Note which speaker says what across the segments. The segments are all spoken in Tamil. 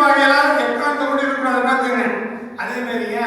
Speaker 1: வகையெல்லாம் எக்காந்த கூட இருக்கக்கூடாது பார்த்துங்க அதே மாதிரிங்க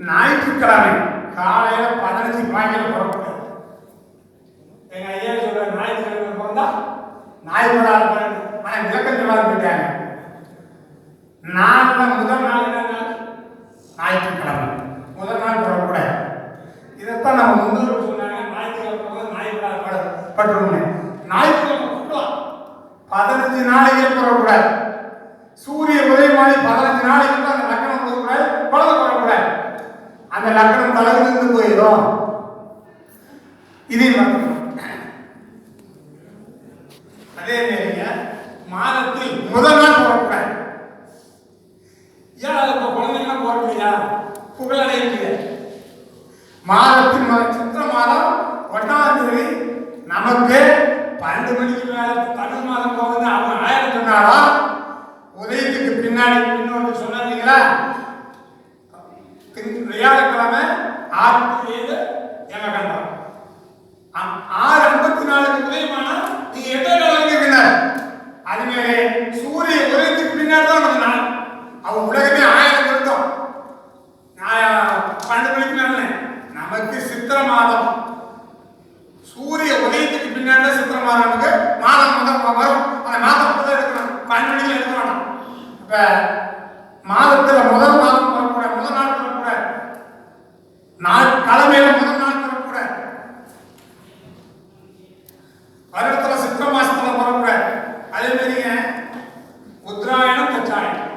Speaker 1: ஞாயிற்றுக்கிழமை காலையில பதினஞ்சு பாய்க்கல புறப்படும் எங்க ஐயா சொல்ற ஞாயிற்றுக்கிழமை பிறந்தா நாய்படாத ஆனா விளக்கம் சொல்லாத போயிட்டாங்க நான் முதல் நாள் என்ன நாள் ஞாயிற்றுக்கிழமை. முதல் நாள் புறப்பக்கூடாது இதைத்தான் நம்ம முன்னோர்கள் சொன்னாங்க ஞாயிற்றுக்கிழமை பிறந்தா நாய்படாத பட்டுருங்க ஞாயிற்றுக்கிழமை ஃபுல்லா பதினஞ்சு நாளைக்கே புறப்படாது சூரிய உதயமானி பதினஞ்சு நாளைக்கு தான் அந்த லக்கணம் போகக்கூடாது குழந்தை போடக்கூடாது அந்த லக்கணம் தலைவிலிருந்து போயிடும் இதே மாதிரி அதே மாதிரிங்க மாதத்தில் முதல் நாள் போடக்கூடாது ஏன் இப்போ குழந்தைங்களாம் போடலையா புகழடையலையா மாதத்தின் சித்திர மாதம் ஒன்றாம் தேதி நமக்கு பன்னெண்டு மணிக்கு மேல தமிழ் மாதம் போகுது அவங்க ஆயிரம் சொன்னாலும் உதயத்துக்கு பின்னாடி இன்னொன்று சொன்னீங்களா வியாழக்கிழமை ஆறு ஏழு ஏழகண்டம் ஆறு ஐம்பத்தி நாலுக்கு உதயமானா நீங்க எட்டே அதுமாரி சூரிய உதயத்துக்கு பின்னாடி தான் நம்ம நாள். அவன் உலகமே ஆயிரம் வருத்தம் நான் பன்னெண்டு மணிக்கு மேல நமக்கு சித்திர மாதம். சூரிய உதயத்துக்கு பின்னாடி தான் சித்திர மாதம். மாதம் முதல் வரும். அந்த மாதம் முதல் எடுக்கணும். பன்னெண்டு மணிக்கு எடுக்க வேண்டாம் இப்போ மாதத்துல முதல் மாதம் கூட முதல் நாள் கூட நாள் கிழமையில முதல் நாள் வரக்கூட வருடத்துல சித்திர மாசத்துல வரக்கூட அதே மாதிரிங்க உத்தராயணம் தச்சாயணம்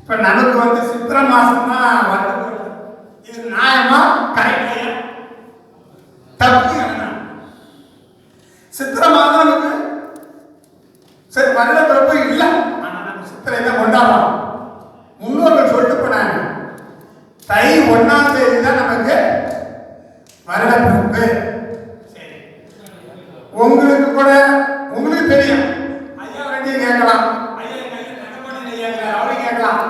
Speaker 1: இப்ப நமக்கு வந்து சித்திர மாசம் தான் வந்து இது நியாயமா? கரெக்டையா தப்பு சித்திர மாதம் நமக்கு சரி வருட பிறப்பு இல்லை. ஆனா நம்ம சித்திரை தான் கொண்டாடுறோம். முன்னோர்கள் சொல்லிட்டு போனாங்க. தை ஒண்ணாம் தேதி தான் நமக்கு வருட பிறப்பு. சரி. உங்களுக்கு தெரியும் ஐயா ரெண்டி கேட்கலாம் ஐயா கையில் நடமாடி கேட்கலாம் அவரையும் கேட்கலாம்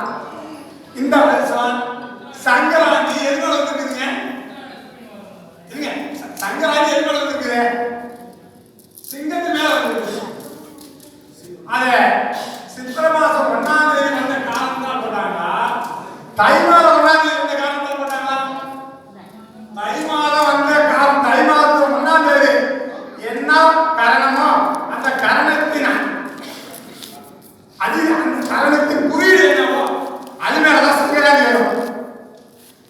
Speaker 1: இந்த வருஷம் சங்கராந்தி எதுக்கு வந்துருக்குதுங்க இருங்க என்ன சங்கராந்தி சிங்கத்து மேல அத மாசம் ஒன்னாம் தேதி வந்த காலம் தான் போட்டாங்களா தை மாதம் ஒன்னாம் தேதி வந்த காலம் தான் போட்டாங்களா தை மாதம் வந்த காலம் தை மாதம் ஒன்னாம் தேதி என்ன காரணமோ அந்த காரணத்தின் அது அந்த காரணத்தின் குறியீடு என்னவோ அது மேலதான் சங்கராதி வரும்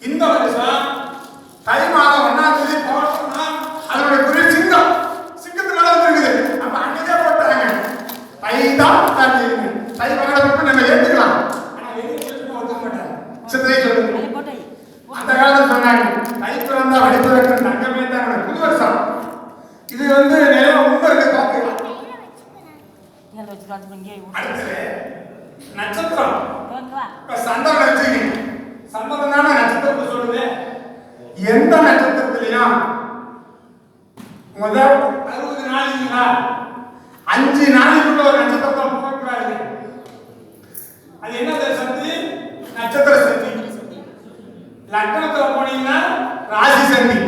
Speaker 1: இந்த வருஷம் தை மாதம் ஒன்னாம் தேதி போட்டோம்னா அதனுடைய குறியீடு சிங்கம் சிங்கத்து மேல வந்துருக்குது அப்ப அன்னைக்கே போட்டாங்க தை தான் ஒன்னாம் தேதி தை பகலத்துக்கு நம்ம ஏத்துக்கலாம் ஆனா வெளியே சொல்லிட்டு ஒத்துக்க மாட்டாங்க சித்திரை சொல்லுங்க
Speaker 2: அதில் போட்டு வை.
Speaker 1: அந்த காலத்துல சொன்னாங்க தை பிறந்தா வழிபிறக்க தங்கமே தான் புது வருஷம் இது வந்து நிறைய உண்மை இருக்கு பாத்துக்கலாம்
Speaker 2: இங்கே வச்சுட்டு வந்து இங்கே வை.
Speaker 1: அடுத்தது நட்சத்திரம்
Speaker 2: இங்க வா
Speaker 1: இப்ப சந்திரன் வச்சுக்கீங்க சந்திரன் தானே நட்சத்திரத்தை சொல்லுது எந்த நட்சத்திரத்திலையும் முதல் அறுபது நாளைக்குங்களா அஞ்சு நாளைக்குள்ள ஒரு நட்சத்திரத்தை போகக்கூடாது அது என்ன சக்தி? நட்சத்திர சக்தி. லக்னத்துல போனீங்கன்னா ராசி சக்தி.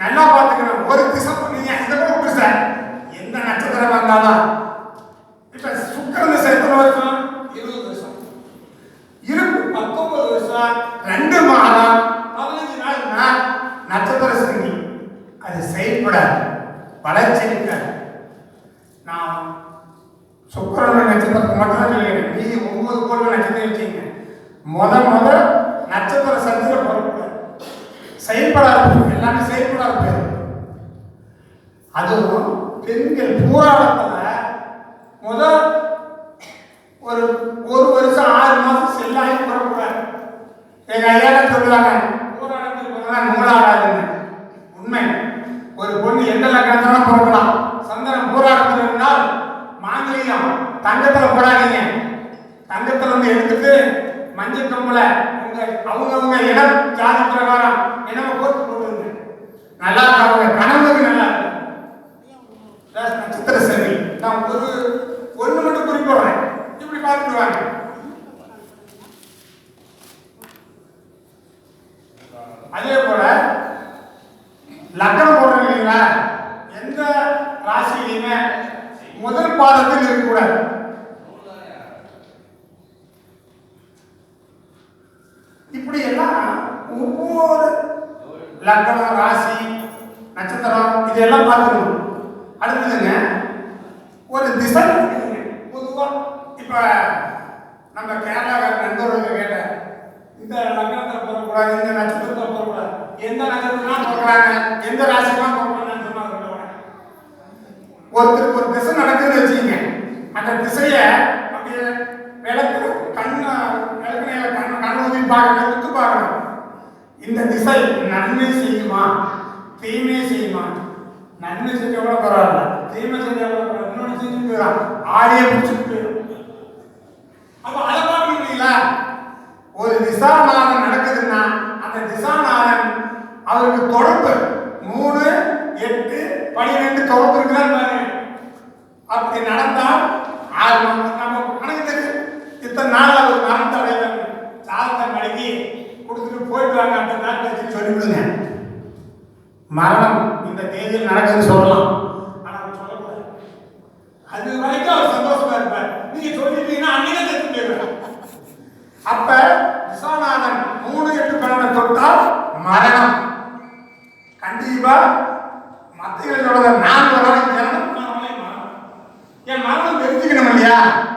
Speaker 1: நல்லா பாத்துக்கணும் ஒரு திசை போனீங்க இந்த பக்கம் திசை? எந்த நட்சத்திரம் இருந்தாலும் இப்ப சுக்கிரன் சேர்த்தன வருஷம்? இருபது வருஷம். இருப்பு பத்தொன்பது வருஷம். ரெண்டு மாதம் பதினஞ்சு நாள்னா நட்சத்திர சந்தி அது செயல்படாது வளர்ச்சி நான் சுக்கிரன் நட்சத்திரத்தை மட்டும் தான் சொல்லிக்கிறேன் மீதி ஒன்பது கோள்கள் நட்சத்திரம் வச்சுங்க. முத முத நட்சத்திர சந்திர பொறுப்பு. செயல்படாத போயிடும். எல்லாமே செயல்படாத போயிடும் அதுவும் பெண்கள் பூராட முத ஒரு ஒரு வருஷம் ஆறு மாசம் செல்லாகி புறக்கூடாது எங்க ஐயா சொல்லுவாங்க பூராடத்துக்கு போனா நூலாடாதுன்னு உண்மை ஒரு பொண்ணு எந்த லக்கணத்துல பிறக்கலாம். சந்திரன் பூராடத்துல இருந்தால் மாங்கலியம் தங்கத்தில் போடாதீங்க. தங்கத்துல இருந்து எடுத்துட்டு மஞ்சள் கம்புல உங்க அவங்கவுங்க இடம் ஜாதி பிரகாரம் என்னமோ போட்டு போட்டுருங்க. நல்லா இருக்கும் அவங்க கணவனுக்கு நல்லா இருக்கும் அதான் நட்சத்திர சரி நான் ஒரு ஒண்ணு மட்டும் குறிப்பிடுறேன் இப்படி பார்த்துட்டு வாங்க அதே போல லக்னம் போடுறோம் இல்லைங்களா எந்த ராசியிலையுமே முதல் பாதத்தில் இருக்கக்கூடாது ஒவ்வொரு லக்னம் ராசி நட்சத்திரம் இதெல்லாம் பார்த்துக்கணும். அடுத்ததுங்க ஒரு திசை பொதுவாக இப்போ நம்ம கேரளாக்கார நண்பர்கள் கேட்ட இந்த லக்னத்தில் போகக்கூடாது இந்த நட்சத்திரத்தை போகக்கூடாது எந்த நட்சத்திரம்லாம் போகிறாங்க எந்த ராசிலாம் போகிறாங்கன்னு சொன்னாங்க ஒருத்தருக்கு ஒரு திசை நடக்குதுன்னு வச்சுக்கோங்க. அந்த திசையை அப்படியே விளக்கு கண்ணு விளக்குனையில கண் கண் ஊதி பார்க்கணும் இந்த நன்மை செய்யுமா? தீமை செய்யுமா? நன்மை செஞ்ச கூட பரவாயில்ல. தீமை செஞ்ச கூட பரவாயில்ல. இன்னொன்று செஞ்சு போயிடும் ஆடியே பிடிச்சிட்டு போயிடும். அப்ப அதை பார்க்கணும் இல்லைங்களா ஒரு திசாநாதன் நடக்குதுன்னா அந்த திசாநாதன் அவருக்கு தொடர்பு. மூணு எட்டு பனிரெண்டு தொடர்பு இருக்குதான் பாருங்க அப்படி நடந்தால் ஆறு நம்ம கணக்கு தெரியும். இத்தனை நாள் அவர் மரணத்தை சாதத்தை மடக்கி கொடுத்துட்டு போயிட்டு வாங்க அப்படின்னா நாள் மரணம். இந்த தேதியில் நடக்குதுன்னு சொல்லலாம். ஆனால் சொல்லக்கூடாது. அது வரைக்கும் அவர் சந்தோஷமா இருப்பார். நீங்க சொல்லிட்டீங்கன்னா அன்னைக்கே தெரிஞ்சு போயிடுவார். அப்ப விஸ்வநாதன் மூணு எட்டு பன்னெண்டு தொட்டால் மரணம். கண்டிப்பா மத்திய நான் ஒரு மரணம். என் மரணம் தெரிஞ்சுக்கணும் இல்லையா?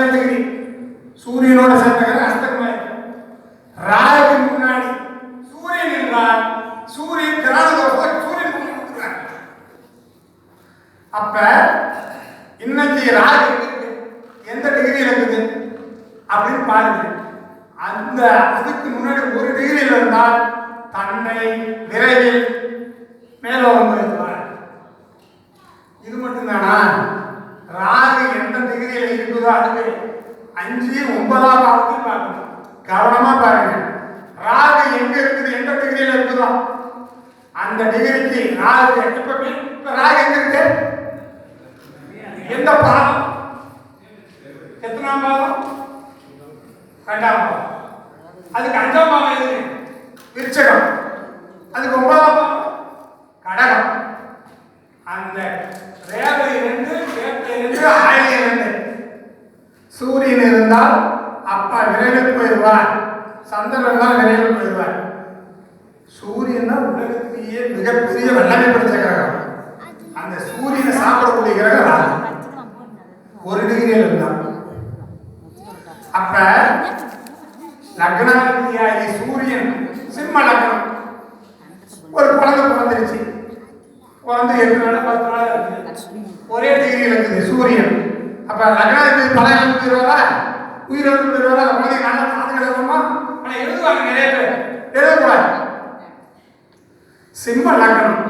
Speaker 1: செவ்வாய் சூரியனோட சேர்ந்த அஸ்தகமாய் ராகு முன்னாடி சூரியன் என்றால் சூரியன் கிராமத்தில் சூரியன் அப்ப இன்னைக்கு ராகு எந்த டிகிரி இருக்குது? அப்படின்னு பாருங்க அந்த அதுக்கு முன்னாடி ஒரு டிகிரியில் இருந்தால் தன்னை விரைவில் மேலோகம் இது மட்டும்தானா? ராகு எந்த டிகிரியில் இருக்குதோ அது அஞ்சு ஒன்பதாம் பாவத்தையும் பார்க்கணும். கவனமா பாருங்க. ராகு எங்க இருக்குது? எந்த டிகிரியில் இருக்குதோ? அந்த டிகிரிக்கு ராகு இப்ப இப்ப ராகு எங்க இருக்கு? எந்த பாதம்? எத்தனாம் பாதம்? ரெண்டாம் பாதம். அதுக்கு அஞ்சாம் பாவம் எது? விருச்சகம். அதுக்கு ஒன்பதாம் பாவம்? கடகம். அந்த ரேவதி ரெண்டு கேட்டை சூரியன் இருந்தால் அப்பா விரைவில் போயிடுவார். சந்திரன் தான் விரைவில் போயிடுவார். சூரியன் தான் உலகத்திலேயே மிகப்பெரிய வல்லமை படைச்ச கிரகம். அந்த சூரியனை சாப்பிடக்கூடிய கிரகம் ராகு. ஒரு டிகிரியில் இருந்தான் அப்ப லக்னாதிபதியாகி சூரியன் சிம்ம லக்னம். ஒரு குழந்தை பிறந்துருச்சு. குழந்தை எட்டு நாள் பத்து நாள் ஒரே டிகிரி இருக்குது சூரியன். அப்ப லக்னாதிபதி பல இழந்து உயிர் உயிரிழந்து போயிடுவாரா அந்த குழந்தை நல்லா பாதுகாக்கணுமா ஆனா எழுதுவாங்க நிறைய பேர். எழுதக்கூடாது. சிம்ம லக்னம்